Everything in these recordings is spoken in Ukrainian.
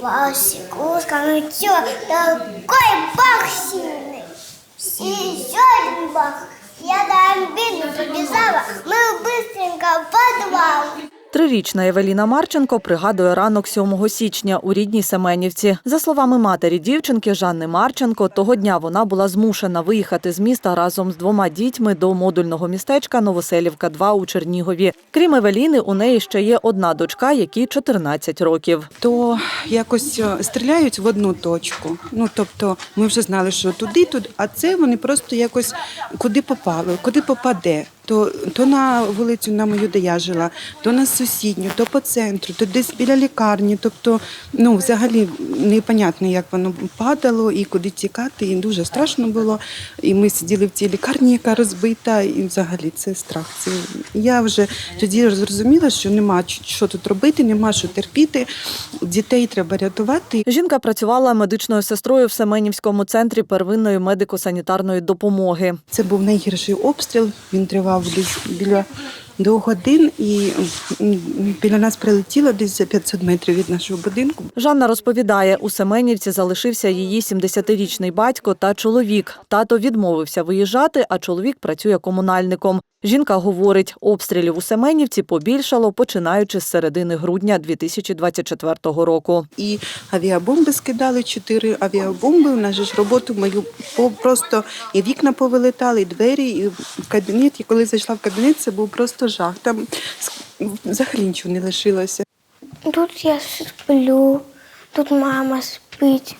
Ну чё, такой бах сильный. Еще один бах. Я до обеда побежала, Трирічна Евеліна Марченко пригадує ранок 7 січня у рідній Семенівці. За словами матері дівчинки Жанни Марченко, того дня вона була змушена виїхати з міста разом з двома дітьми до модульного містечка Новоселівка 2 у Чернігові. Крім Евеліни, у неї ще є одна дочка, якій 14 років. то якось е, стріляють в одну точку. Ну тобто, ми вже знали, що туди, туди, а це вони просто якось куди попали, куди попаде. То, то на вулицю на мою, де я жила, то на сусідню, то по центру, то десь біля лікарні. Тобто, ну взагалі непонятно, як воно падало і куди тікати. І дуже страшно було. І ми сиділи в цій лікарні, яка розбита, і взагалі це страх. Це я вже тоді зрозуміла, що нема що тут робити, нема що терпіти. Дітей треба рятувати. Жінка працювала медичною сестрою в Семенівському центрі первинної медико-санітарної допомоги. Це був найгірший обстріл. Він тривав десь біля двох годин, і біля нас прилетіло десь за 500 метрів від нашого будинку. Жанна розповідає, у Семенівці залишився її 70-річний батько та чоловік. Тато відмовився виїжджати, а чоловік працює комунальником. Жінка говорить, обстрілів у Семенівці побільшало, починаючи з середини грудня 2024 року. І авіабомби скидали чотири авіабомби. У нас ж роботу мою просто і вікна повилетали, і двері, і в кабінет. І коли зайшла в кабінет, це був просто жах. Там взагалі нічого не лишилося. Тут я сплю, тут мама спить,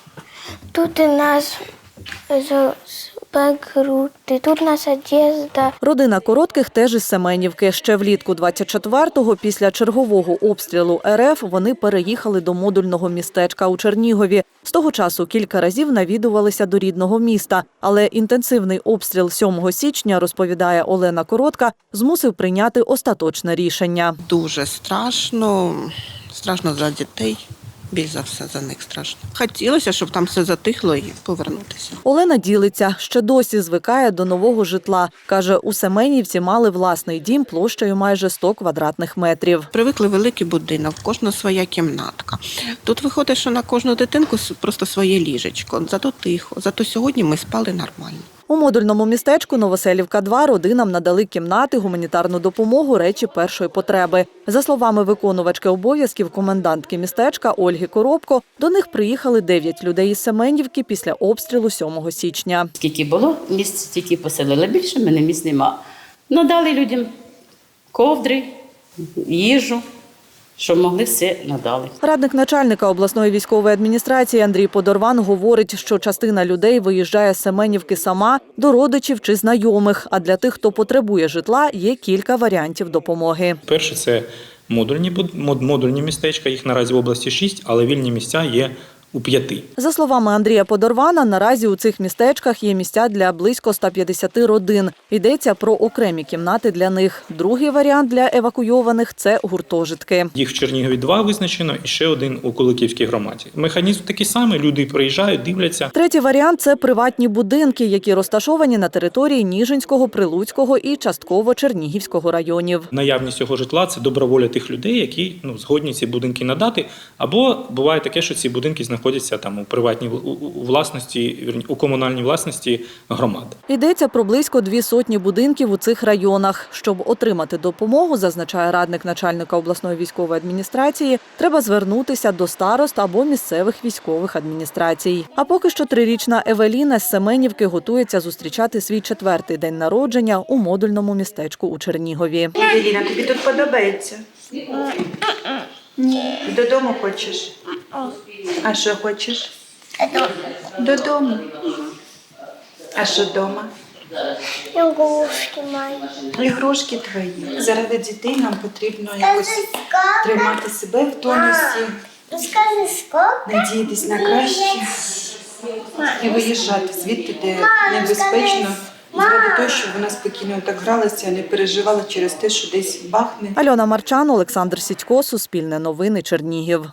тут у нас бекрути, тут у нас. Родина коротких теж із Семенівки. Ще влітку 24-го, після чергового обстрілу РФ, вони переїхали до модульного містечка у Чернігові. З того часу кілька разів навідувалися до рідного міста. Але інтенсивний обстріл 7 січня, розповідає Олена Коротка, змусив прийняти остаточне рішення. Дуже страшно. Страшно за дітей. Більш за все за них страшно. Хотілося, щоб там все затихло і повернутися. Олена ділиться, ще досі звикає до нового житла. Каже, у Семенівці мали власний дім площею майже 100 квадратних метрів. Привикли великий будинок, кожна своя кімнатка. Тут виходить, що на кожну дитинку просто своє ліжечко. Зато тихо. Зато сьогодні ми спали нормально. У модульному містечку Новоселівка 2 родинам надали кімнати, гуманітарну допомогу, речі першої потреби. За словами виконувачки обов'язків комендантки містечка Ольги Коробко, до них приїхали 9 людей із Семенівки після обстрілу 7 січня. Скільки було місць, стільки поселили. Більше мене місць нема. Надали людям ковдри, їжу, що могли, все надали. Радник начальника обласної військової адміністрації Андрій Подорван говорить, що частина людей виїжджає з Семенівки сама до родичів чи знайомих. А для тих, хто потребує житла, є кілька варіантів допомоги. Перше це модульні модульні містечка. Їх наразі в області шість, але вільні місця є у п'яти. За словами Андрія Подорвана, наразі у цих містечках є місця для близько 150 родин. Йдеться про окремі кімнати для них. Другий варіант для евакуйованих це гуртожитки. Їх в Чернігові два визначено, і ще один у Куликівській громаді. Механізм такий самий. Люди приїжджають, дивляться. Третій варіант це приватні будинки, які розташовані на території Ніжинського, Прилуцького і частково Чернігівського районів. Наявність цього житла це доброволя тих людей, які ну згодні ці будинки надати. Або буває таке, що ці будинки знаходяться там у приватній у, у власності, у комунальній власності громад. Йдеться про близько дві сотні будинків у цих районах. Щоб отримати допомогу, зазначає радник начальника обласної військової адміністрації, треба звернутися до старост або місцевих військових адміністрацій. А поки що трирічна Евеліна з Семенівки готується зустрічати свій четвертий день народження у модульному містечку у Чернігові. Евеліна, тобі тут подобається? Ні. Додому хочеш? А що хочеш? Додому. А що вдома? Игрушки мои. Ігрушки твої. Заради дітей нам потрібно якось тримати себе в тонусі, Ну скажи, сколько? надіятись на краще і виїжджати звідти, де небезпечно. Заради того, щоб вона спокійно так гралася, не переживала через те, що десь бахне. Альона Марчан, Олександр Сідько, Суспільне новини, Чернігів.